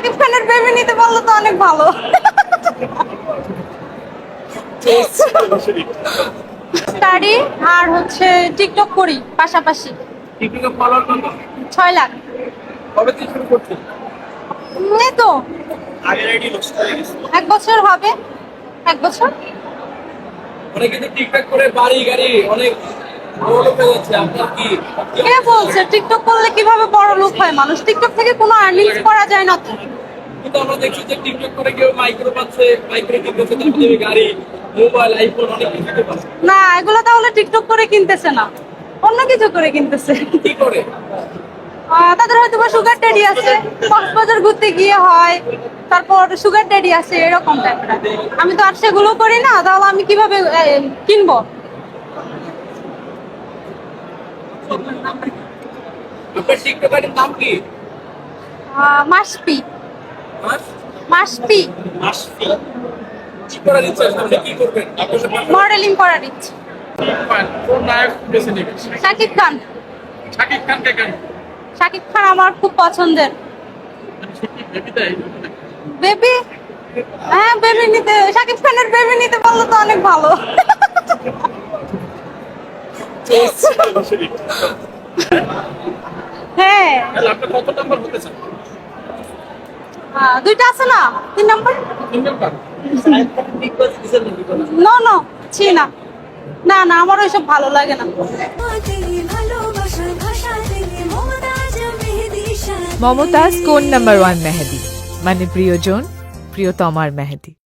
শাকিব খানের বেবি নিতে পারলে তো অনেক ভালো। স্টাডি আর হচ্ছে টিকটক করি পাশাপাশি। টিকটকে ফলোয়ার কত? ছয় লাখ। কবে থেকে শুরু করছেন উম, এই তো। আগের আইডি লস হয়ে গেছে? এক বছর হবে। এক বছর। অনেকে তো টিকটক করে বাড়ি গাড়ি অনেক বড় লোক হয়ে যাচ্ছে আপনার কি কে বলছে? টিকটক করলে কীভাবে বড় লোক হয়? মানুষ টিকটক থেকে কোনো আর্নিংস করা যায় না তো। কিন্তু আমরা দেখছি যে টিকটক করে কেউ মাইক্রো পাচ্ছে মাইক্রো কিনতেছে তারপরে গাড়ি মোবাইল আইফোন অনেক কিছু পাচ্ছে না এগুলো তাহলে টিকটক করে কিনতেছে না। অন্য কিছু করে কিনতেছে। কি করে? তাদের হয়তো বা সুগার ড্যাডি আছে কক্সবাজার ঘুরতে গিয়ে হয় তারপর সুগার ড্যাডি আছে এরকম টাইপের আমি তো আর সেগুলো করি না তাহলে আমি কীভাবে কিনবো? আপনার টিকটকারের নাম কি? আহ, মাসপি হ্যাঁ? মাসপি। কি করার ইচ্ছা সামনে কি করবেন? মডেলিং করার ইচ্ছে কোন নায়ক বেছে নেবেন শাকিব খান। শাকিব খানকে কেন? শাকিব খান আমার খুব পছন্দের। বেবি? হ্যাঁ বেবি নিতে। শাকিব খানের বেবি নিতে পারলে তো অনেক ভালো। হ্যাঁ। আপনি কত নাম্বার হতে চান? দুইটা আছে না? তিন নম্বর? নো নো ছি না। না না আমার ওইসব ভালো লাগে না। মমতাজ কোন নাম্বার ওয়ান মেহেদি? মানে প্রিয়জন, প্রিয়তমার মেহেদি।